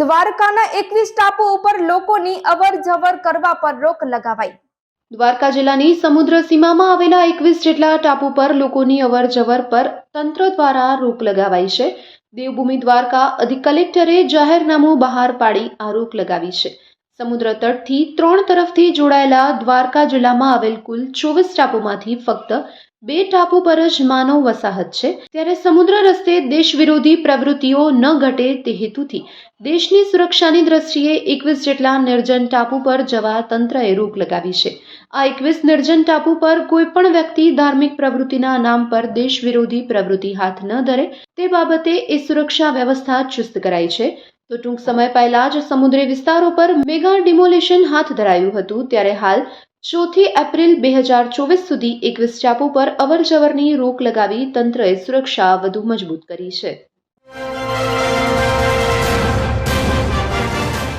દ્વારકાના એકવીસ ટાપુ ઉપર લોકોની અવર જવર કરવા પર રોક લગાવાઈ. દ્વારકા જિલ્લાની સમુદ્ર સીમામાં આવેલા એકવીસ જેટલા ટાપુ પર લોકોની અવર જવર પર તંત્ર દ્વારા રોક લગાવાઈ છે. દેવભૂમિ દ્વારકા અધિક કલેક્ટરે જાહેરનામું બહાર પાડી આ રોક લગાવી છે. સમુદ્ર તટથી ત્રણ તરફથી જોડાયેલા દ્વારકા જિલ્લામાં આવેલ કુલ ચોવીસ ટાપુમાંથી ફક્ત બે ટાપુ પર જ માનવ વસાહત છે. ત્યારે સમુદ્ર રસ્તે દેશ વિરોધી પ્રવૃત્તિઓ ન ઘટે તે હેતુથી દેશની સુરક્ષાની દ્રષ્ટિએ એકવીસ જેટલા નિર્જન ટાપુ પર જવા તંત્રએ રોક લગાવી છે. આ એકવીસ નિર્જન ટાપુ પર કોઈ પણ વ્યક્તિ ધાર્મિક પ્રવૃત્તિના નામ પર દેશ વિરોધી પ્રવૃત્તિ હાથ ન ધરે તે બાબતે એ સુરક્ષા વ્યવસ્થા ચુસ્ત કરાઈ છે. તો ટૂંક સમય પહેલા જ સમુદ્રી વિસ્તારો પર મેગા ડિમોલિશન હાથ ધરાયું હતું, ત્યારે હાલ ચોથી એપ્રિલ બે હજાર ચોવીસ સુધી એકવીસ ટાપુ પર અવરજવરની રોક લગાવી તંત્રએ સુરક્ષા વધુ મજબૂત કરી છે.